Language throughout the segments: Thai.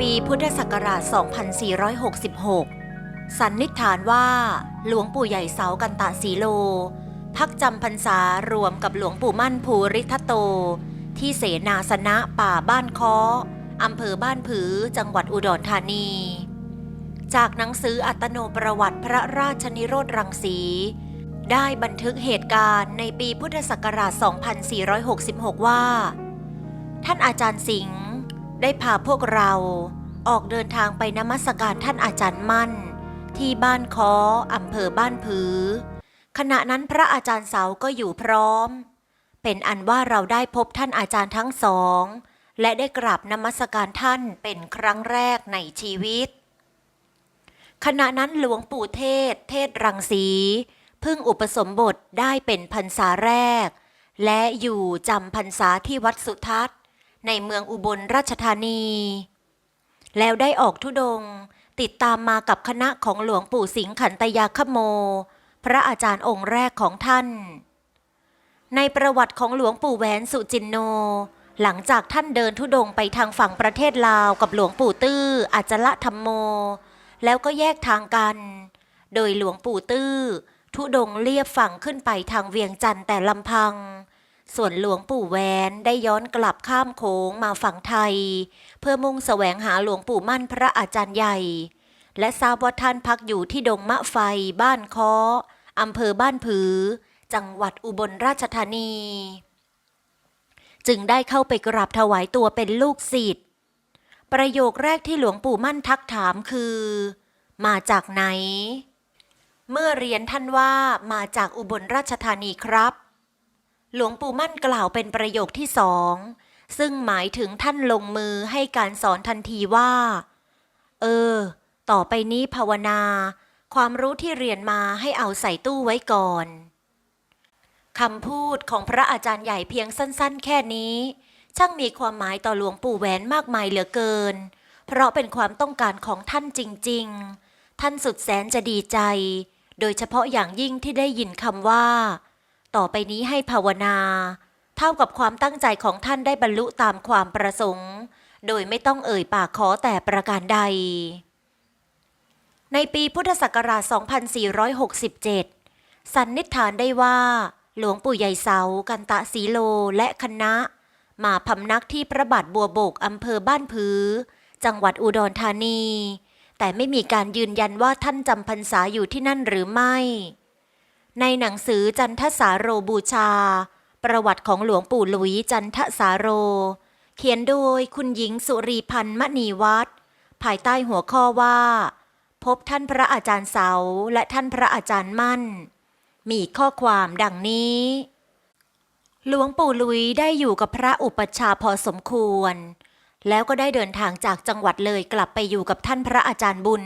ปีพุทธศักราช 2466 สันนิษฐานว่าหลวงปู่ใหญ่เสากันตะสีโล พักจำพรรษารวมกับหลวงปู่มั่นภูริทัตโต ที่เสนาสนะป่าบ้านค้ออำเภอบ้านผือจังหวัดอุดรธานี จากหนังสืออัตโนประวัติพระราชนิโรธรังสี ได้บันทึกเหตุการณ์ในปีพุทธศักราช 2466 ว่า ท่านอาจารย์สิงห์ ได้พาพวกเราออกเดินทางไปนมัสการท่านอาจารย์มั่น ที่บ้านคออำเภอบ้านผือ ขณะนั้นพระอาจารย์เสาก็อยู่พร้อม เป็นอันว่าเราได้พบท่านอาจารย์ทั้งสอง และได้กราบนมัสการท่านเป็นครั้งแรกในชีวิต ขณะนั้นหลวงปู่เทศ เทศรังสีเพิ่งอุปสมบทได้เป็นพรรษาแรก และอยู่จำพรรษาที่วัดสุทัศน์ ในเมืองอุบลราชธานี แล้วได้ออกทุดง ติดตามมากับคณะของหลวงปู่สิงขันตยาคโม พระอาจารย์องค์แรกของท่าน ในประวัติของหลวงปู่แหวนสุจินโน หลังจากท่านเดินทุดงไปทางฝั่งประเทศลาวกับหลวงปู่ตื้ออาจละธรรมโม แล้วก็แยกทางกัน โดยหลวงปู่ตื้อ ทุดงเลียบฝั่งขึ้นไปทางเวียงจันทร์แต่ลำพัง ส่วนหลวงปู่แหวนได้ย้อนกลับข้ามโขงมาฝั่งไทย เพื่อมุ่งแสวงหาหลวงปู่มั่นพระอาจารย์ใหญ่ และทราบว่าท่านพักอยู่ที่ดงมะไฟบ้านค้ออำเภอบ้านผือ จังหวัดอุบลราชธานี จึงได้เข้าไปกราบถวายตัวเป็นลูกศิษย์ประโยคแรกที่หลวงปู่มั่นทักถามคือ มาจากไหน เมื่อเรียนท่านว่ามาจากอุบลราชธานีครับ หลวงปู่มั่นกล่าวเป็นประโยคที่สอง ซึ่งหมายถึงท่านลงมือให้การสอนทันทีว่า เออ ต่อไปนี้ภาวนา ความรู้ที่เรียนมาให้เอาใส่ตู้ไว้ก่อนคำพูดของพระอาจารย์ใหญ่เพียงสั้น ๆ แค่นี้ ช่างมีความหมายต่อหลวงปู่แหวนมากมายเหลือเกิน เพราะเป็นความต้องการของท่านจริง ๆ ท่านสุดแสนจะดีใจ โดยเฉพาะอย่างยิ่งที่ได้ยินคำว่า ต่อไปนี้ให้ภาวนา เท่ากับความตั้งใจของท่านได้บรรลุตามความประสงค์ โดยไม่ต้องเอ่ยปากขอแต่ประการใด ในปีพุทธศักราช 2467 สันนิษฐานได้ว่า หลวงปู่ใหญ่เสา กันตะสีโลและคณะ มาพำนักที่พระบาทบัวโบกอำเภอบ้านผือ จังหวัดอุดรธานี แต่ไม่มีการยืนยันว่าท่านจำพรรษาอยู่ที่นั่นหรือไม่ ในหนังสือจันทสาโรบูชา ประวัติของหลวงปู่หลุยจันทสาโร เขียนโดยคุณหญิงสุรีพันธ์มณีวัฒน์ภายใต้หัวข้อว่า พบท่านพระอาจารย์เสาและท่านพระอาจารย์มั่น มีข้อความดังนี้ หลวงปู่ลุยได้อยู่กับพระอุปัชฌาพอสมควร แล้วก็ได้เดินทางจากจังหวัดเลยกลับไปอยู่กับท่านพระอาจารย์บุญ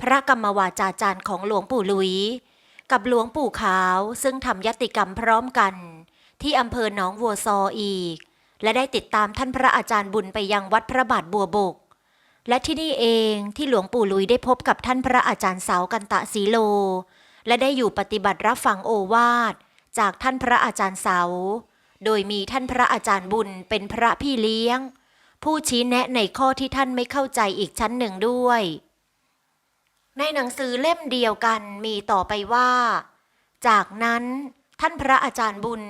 พระกรรมวาจาจารย์ของหลวงปู่ลุย กับหลวงปู่ขาวซึ่งทำยติกรรมพร้อมกัน ที่อำเภอหนองวัวซออีก และได้ติดตามท่านพระอาจารย์บุญไปยังวัดพระบาทบัวบก และที่นี่เองที่หลวงปู่ลุยได้พบกับท่านพระอาจารย์เสากันตะสีโล และได้อยู่ปฏิบัติรับฟังโอวาทจากท่านพระอาจารย์เสา โดยมีท่านพระอาจารย์บุญเป็นพระพี่เลี้ยง ผู้ชี้แนะในข้อที่ท่านไม่เข้าใจอีกชั้นหนึ่งด้วย ในหนังสือเล่มเดียวกันมีต่อไปว่า จากนั้นท่านพระอาจารย์บุญ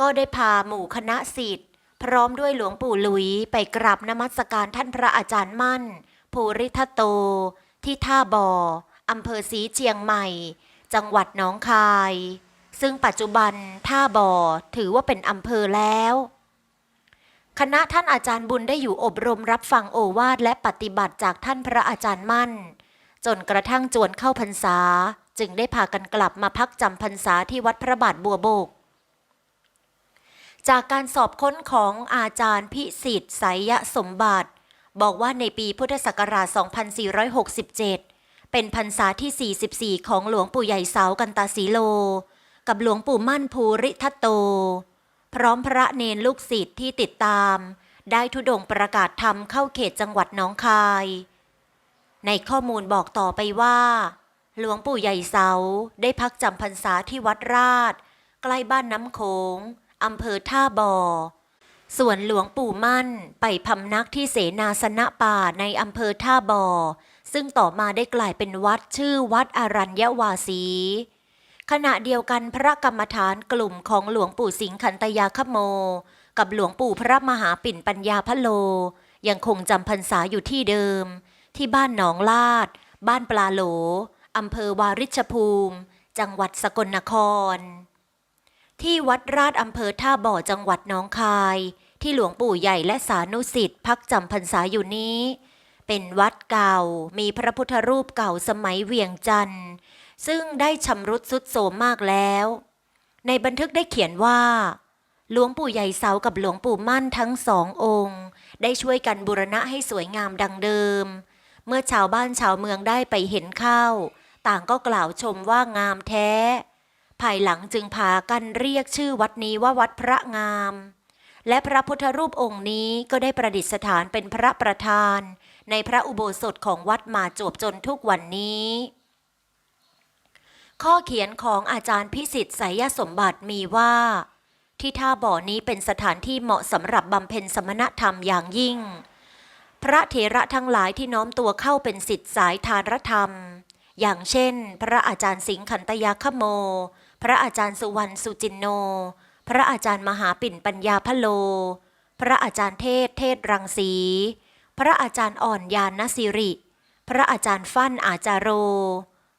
ก็ได้พาหมู่คณะศิษย์พร้อมด้วยหลวงปู่หลุยไปกราบนมัสการท่านพระอาจารย์มั่น ภูริทัตโต ที่ท่าบ่ออำเภอศรีเชียงใหม่ จังหวัดหนองคาย ซึ่งปัจจุบันท่าบ่อถือว่าเป็นอำเภอแล้ว คณะท่านอาจารย์บุญได้อยู่อบรมรับฟังโอวาทและปฏิบัติจากท่านพระอาจารย์มั่น จนกระทั่งจวนเข้าพรรษา จึงได้พากันกลับมาพักจำพรรษาที่วัดพระบาทบัวโบก จากการสอบค้นของอาจารย์พิสิทธิ์ไสยสมบัติ บอกว่าในปีพุทธศักราช 2467 เป็นพรรษาที่ 44 ของหลวงปู่ใหญ่เสากันตาสีโล กับหลวงปู่มั่นภูริทัตโต พร้อมพระเนนลูกศิษย์ที่ติดตาม ได้ทุดงประกาศธรรมเข้าเขตจังหวัดน้องคาย ในข้อมูลบอกต่อไปว่า หลวงปู่ใหญ่เสาได้พักจำพรรษาที่วัดราช ใกล้บ้านน้ำโขงอำเภอท่าบ่อ ส่วนหลวงปู่มั่นไปพำนักที่เสนาสนะป่าในอำเภอท่าบ่อ ซึ่งต่อมาได้กลายเป็นวัดชื่อวัดอรัญญวาสีขณะเดียวกันพระกรรมฐานกลุ่มของหลวงปู่สิงขันตยาคโม กับหลวงปู่พระมหาปิ่นปัญญาพะโล ยังคงจำพรรษาอยู่ที่เดิม ที่บ้านหนองลาด บ้านปลาโหลอำเภอวาริชภูมิ จังหวัดสกลนคร ที่วัดราชอำเภอท่าบ่อจังหวัดน้องคาย ที่หลวงปู่ใหญ่และสานุสิทธิ์พักจำพรรษาอยู่นี้ เป็นวัดเก่ามีพระพุทธรูปเก่าสมัยเวียงจันทร์ซึ่งได้ชำรุดสุดโทรมมากแล้ว ในบันทึกได้เขียนว่า หลวงปู่ใหญ่เสากับหลวงปู่มั่นทั้งสององค์ ได้ช่วยกันบูรณะให้สวยงามดังเดิม เมื่อชาวบ้านชาวเมืองได้ไปเห็นเข้า ต่างก็กล่าวชมว่างามแท้ ภายหลังจึงพากันเรียกชื่อวัดนี้ว่าวัดพระงาม และพระพุทธรูปองค์นี้ก็ได้ประดิษฐานเป็นพระประธาน ในพระอุโบสถของวัดมาจวบจนทุกวันนี้ ข้อเขียนของอาจารย์พิสิทธิ์ไสยสมบัติมีว่า ที่ท่าบ่อนี้เป็นสถานที่เหมาะสำหรับบำเพ็ญสมณธรรมอย่างยิ่ง พระเถระทั้งหลายที่น้อมตัวเข้าเป็นสิทธิสายทานธรรม อย่างเช่น พระอาจารย์สิงขันตยาคโม พระอาจารย์สุวรรณสุจินโน พระอาจารย์มหาปิ่นปัญญาพโล พระอาจารย์เทศเทศรังสี พระอาจารย์อ่อนยานนสิริ พระอาจารย์ฟั่นอาจารโร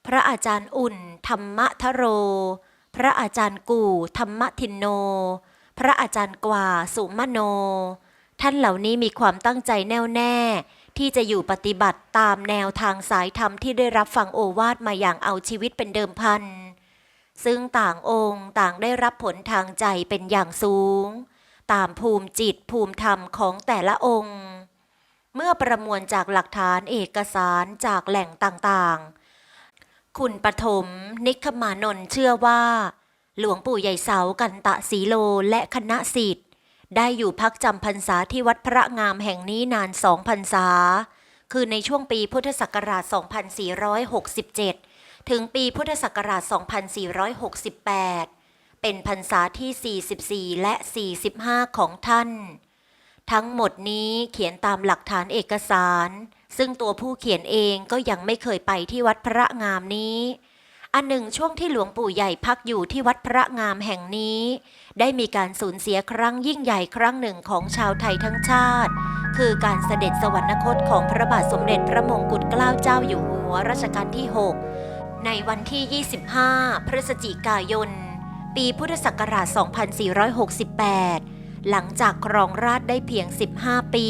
พระอาจารย์อุ่น ธรรมทโร พระอาจารย์กู่ ธรรมทินโน พระอาจารย์กว่าสุมโน ท่านเหล่านี้มีความตั้งใจแน่วแน่ ที่จะอยู่ปฏิบัติตามแนวทางสายธรรมที่ได้รับฟังโอวาทมาอย่างเอาชีวิตเป็นเดิมพัน ซึ่งต่างองค์ต่างได้รับผลทางใจเป็นอย่างสูง ตามภูมิจิตภูมิธรรมของแต่ละองค์ เมื่อประมวลจากหลักฐานเอกสารจากแหล่งต่างๆ คุณปฐมนิคมานนท์เชื่อว่า หลวงปู่ใหญ่เสากันตะสีโลและคณะสิทธิ ได้อยู่พักจำพรรษาที่วัดพระงามแห่งนี้นานสองพรรษา คือในช่วงปีพุทธศักราช 2467 ถึงปีพุทธศักราช 2468 เป็นพรรษาที่ 44 และ 45 ของท่าน ทั้งหมดนี้เขียนตามหลักฐานเอกสาร ซึ่งตัวผู้เขียนเองก็ยังไม่เคยไปที่วัดพระงามนี้ อันหนึ่งช่วงที่หลวงปู่ใหญ่พักอยู่ที่วัดพระงามแห่งนี้ ได้มีการสูญเสียครั้งยิ่งใหญ่ครั้งหนึ่งของชาวไทยทั้งชาติ คือการเสด็จสวรรคตของพระบาทสมเด็จพระมงกุฎเกล้าเจ้าอยู่หัวรัชกาลที่ 6 ในวันที่ 25 พฤศจิกายน ปีพุทธศักราช 2468 หลังจากครองราชได้เพียง 15 ปี